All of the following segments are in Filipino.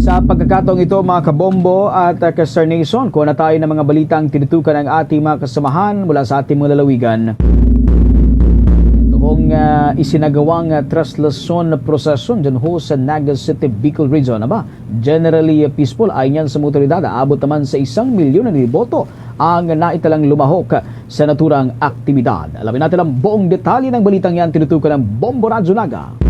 Sa pagkakataong ito mga kabombo at uh, ka-Star Nation, kuha na tayo ng mga balitang tinutukan ng ating mga kasamahan mula sa ating mga lalawigan. Itong uh, isinagawang uh, traslasyon na prosesyon dyan ho sa Naga City, Bicol Region. Aba, generally uh, peaceful ay niyan sa mga otoridad. Abot naman sa isang milyon na niboto ang naitalang lumahok sa naturang aktibidad. Alamin natin ang buong detalye ng balitang yan tinutukan ng Bombo Radyo Naga.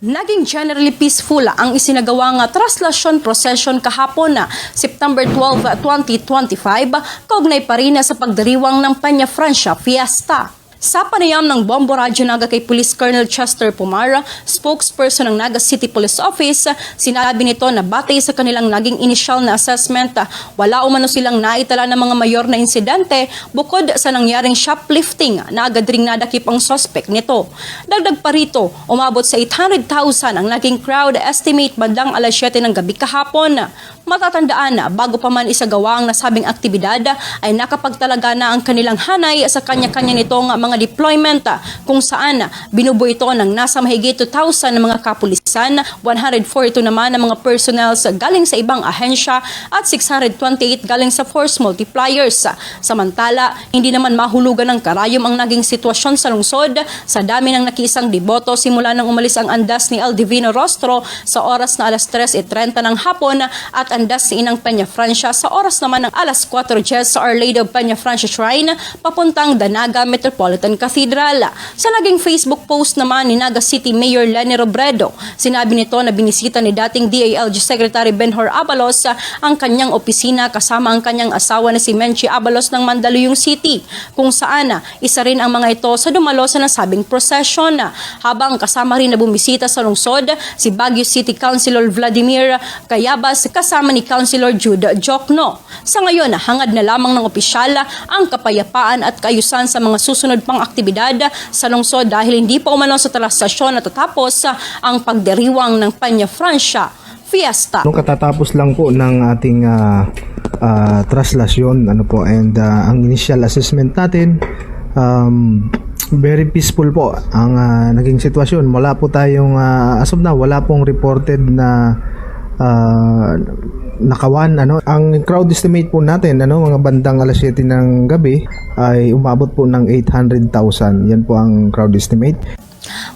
Naging generally peaceful ang isinagawang traslasyon procession kahapon na September 12, 2025, kaugnay pa rin sa pagdiriwang ng Peña Francia Fiesta. Sa panayam ng Bombo Radyo Naga kay Police Colonel Chester Pumara, spokesperson ng Naga City Police Office, sinabi nito na batay sa kanilang naging initial na assessment, wala umano silang naitala ng mga mayor na insidente bukod sa nangyaring shoplifting na agad ring nadakip ang suspect nito. Dagdag pa rito, umabot sa 800,000 ang naging crowd estimate bandang alas 7 ng gabi kahapon. Matatandaan na bago pa man isagawa ang nasabing aktibidad ay nakapagtalaga na ang kanilang hanay sa kanya-kanya nitong mga deployment kung saan binubuo ito ng nasa mahigit 2,000 na mga kapulisan, 142 naman na mga personnels galing sa ibang ahensya at 628 galing sa force multipliers. Samantala, hindi naman mahulugan ng karayom ang naging sitwasyon sa lungsod sa dami ng nakiisang deboto simula nang umalis ang andas ni El Divino Rostro sa oras na alas 3.30 ng hapon at andas ni Inang Peña Francia sa oras naman ng alas 4.10 sa Our Lady of Peña Francia Shrine papuntang Danaga Metropolitan Cathedral. Sa naging Facebook post naman ni Naga City Mayor Lenny Robredo, sinabi nito na binisita ni dating DALG Secretary Benhor Abalos ang kanyang opisina kasama ang kanyang asawa na si Menchi Abalos ng Mandaluyong City kung saan isa rin ang mga ito sa dumalo sa nasabing procession habang kasama rin na bumisita sa lungsod si Baguio City Councilor Vladimir Kayabas kasama ni Councilor Jude Jokno. Sa ngayon, hangad na lamang ng opisyal ang kapayapaan at kaayusan sa mga susunod pang aktibidad sa lungsod dahil hindi pa umano sa talastasyon natatapos ang pagdiriwang ng Peña Francia Fiesta. Nung katatapos lang po ng ating ah, ah, traslasyon ano po and ah, ang initial assessment natin um, very peaceful po ang ah, naging sitwasyon. Wala po tayong ah, as of now wala pong reported na ah, nakawan ano ang crowd estimate po natin ano mga bandang alas 7 ng gabi ay umabot po ng 800,000 yan po ang crowd estimate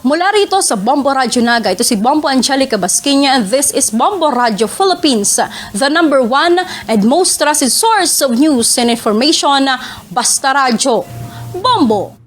Mula rito sa Bombo Radio Naga, ito si Bombo Angelica Basquinia and this is Bombo Radio Philippines, the number one and most trusted source of news and information, Basta Radio. Bombo!